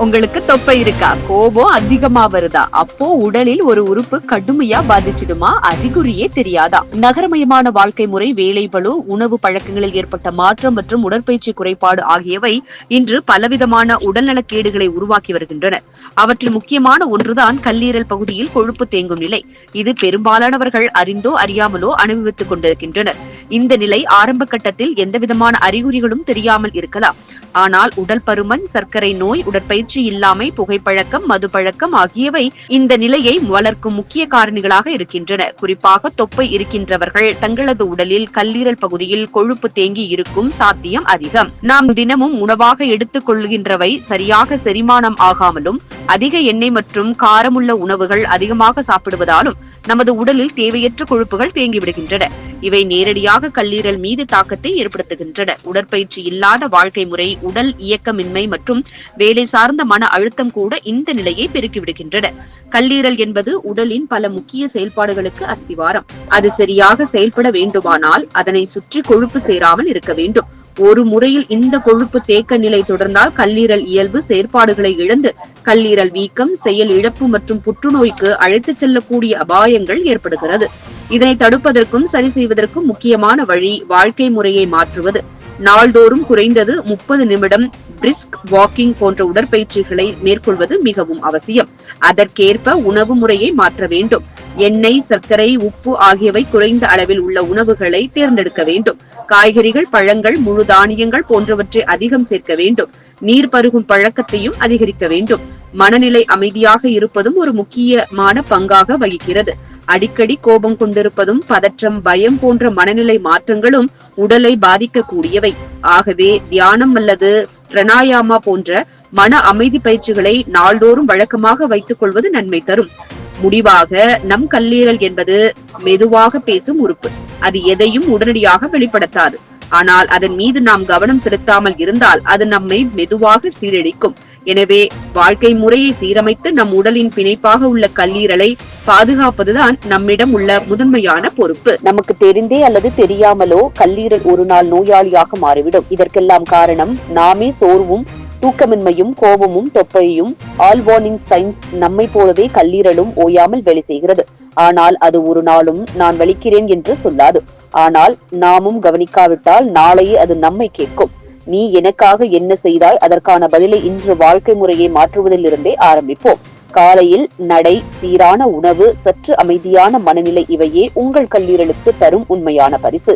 உங்களுக்கு தொப்பை இருக்கா? கோபம் அதிகமா வருதா? அப்போ உடலில் ஒரு உறுப்பு கடுமையா பாதிச்சிடுமா? அறிகுறியே தெரியாதா? நகரமயமான வாழ்க்கை முறை வேலை பளு உணவு பழக்கங்களில் ஏற்பட்ட மாற்றம் மற்றும் உடற்பயிற்சி குறைபாடு ஆகியவை இன்று பலவிதமான உடல்நலக்கேடுகளை உருவாக்கி வருகின்றன. அவற்றில் முக்கியமான ஒன்றுதான் கல்லீரல் பகுதியில் கொழுப்பு தேங்கும் நிலை. இது பெரும்பாலானவர்கள் அறிந்தோ அறியாமலோ அனுபவித்துக் கொண்டிருக்கின்றனர். இந்த நிலை ஆரம்ப கட்டத்தில் எந்தவிதமான அறிகுறிகளும் தெரியாமல் இருக்கலாம். ஆனால் உடல் பருமன் சர்க்கரை நோய் உடற்பயிற்சி இல்லாமை புகைப்பழக்கம் மதுப்பழக்கம் ஆகியவை இந்த நிலையை வளர்க்கும் முக்கிய காரணிகளாக இருக்கின்றன. குறிப்பாக தொப்பை இருக்கின்றவர்கள் தங்களது உடலில் கல்லீரல் பகுதியில் கொழுப்பு தேங்கி இருக்கும் சாத்தியம் அதிகம். நாம் தினமும் உணவாக எடுத்துக் கொள்கின்றவை சரியாக செரிமானம் ஆகாமலும் அதிக எண்ணெய் மற்றும் காரமுள்ள உணவுகள் அதிகமாக சாப்பிடுவதாலும் நமது உடலில் தேவையற்ற கொழுப்புகள் தேங்கிவிடுகின்றன. இவை நேரடியாக கல்லீரல் மீது தாக்கத்தை ஏற்படுத்துகின்றன. உடற்பயிற்சி இல்லாத வாழ்க்கை முறை உடல் இயக்கமின்மை மற்றும் வேலை சார்ந்த மன அழுத்தம் கூட இந்த நிலையை பெருக்கிவிடுகின்றன. கல்லீரல் என்பது உடலின் பல முக்கிய செயல்பாடுகளுக்கு அஸ்திவாரம். அது சரியாக செயல்பட வேண்டுமானால் அதனை சுற்றி கொழுப்பு சேராமல் இருக்க வேண்டும். ஒரு முறையில் இந்த கொழுப்பு தேக்க நிலை தொடர்ந்தால் கல்லீரல் இயல்பு செயற்பாடுகளை இழந்து கல்லீரல் வீக்கம் செயல் இழப்பு மற்றும் புற்றுநோய்க்கு அழைத்துச் செல்லக்கூடிய அபாயங்கள் ஏற்படுகிறது. இதனை தடுப்பதற்கும் சரி செய்வதற்கும் முக்கியமான வழி வாழ்க்கை முறையை மாற்றுவது. நாள்தோறும் குறைந்தது முப்பது நிமிடம் பிரிஸ்க் வாக்கிங் போன்ற உடற்பயிற்சிகளை மேற்கொள்வது மிகவும் அவசியம். அதற்கேற்ப உணவு முறையை மாற்ற வேண்டும். எண்ணெய் சர்க்கரை உப்பு ஆகியவை குறைந்த அளவில் உள்ள உணவுகளை தேர்ந்தெடுக்க வேண்டும். காய்கறிகள் பழங்கள் முழு தானியங்கள் போன்றவற்றை அதிகம் சேர்க்க வேண்டும். நீர் பருகும் பழக்கத்தையும் அதிகரிக்க வேண்டும். மனநிலை அமைதியாக இருப்பதும் ஒரு முக்கியமான பங்காக வகிக்கிறது. அடிக்கடி கோபம் கொண்டிருப்பதும் பதற்றம் பயம் போன்ற மனநிலை மாற்றங்களும் உடலை பாதிக்கக்கூடியவை. ஆகவே தியானம் அல்லது பிரணாயாமா போன்ற மன அமைதி பயிற்சிகளை நாள்தோறும் வழக்கமாக வைத்துக் கொள்வது நன்மை தரும். முடிவாக நம் கல்லீரல் என்பது மெதுவாக பேசும் உறுப்பு. அது எதையும் உடனடியாக வெளிப்படுத்தாது. ஆனால் அதன் மீது நாம் கவனம் செலுத்தாமல் இருந்தால் அது நம்மை மெதுவாக சீரழிக்கும். எனவே வாழ்க்கை முறையை சீரமைத்து நம் உடலின் பிணைப்பாக உள்ள கல்லீரலை பாதுகாப்பதுதான் நம்மிடம் உள்ள முதன்மையான பொறுப்பு. நமக்கு தெரிந்தே அல்லது தெரியாமலோ கல்லீரல் ஒரு நாள் நோயாளியாக மாறிவிடும். இதற்கெல்லாம் காரணம் நாமே சோர்வும் தூக்கமின்மையும் கோபமும் தொப்பையும் ஆல் வார்னிங் சைன்ஸ் நம்மை போலவே கல்லீரலும் ஓயாமல் வேலை செய்கிறது. ஆனால் அது ஒரு நாளும் நான் வலிக்கிறேன் என்று சொல்லாது. ஆனால் நாமும் கவனிக்காவிட்டால் நாளையே அது நம்மை கேட்கும். நீ எனக்காக என்ன செய்தாய்? அதற்கான பதிலை இன்று வாழ்க்கை முறையை மாற்றுவதிலிருந்தே ஆரம்பிப்போம். காலையில் நடை சீரான உணவு சற்று அமைதியான மனநிலை இவையே உங்கள் கல்லீரலுக்கு தரும் உண்மையான பரிசு.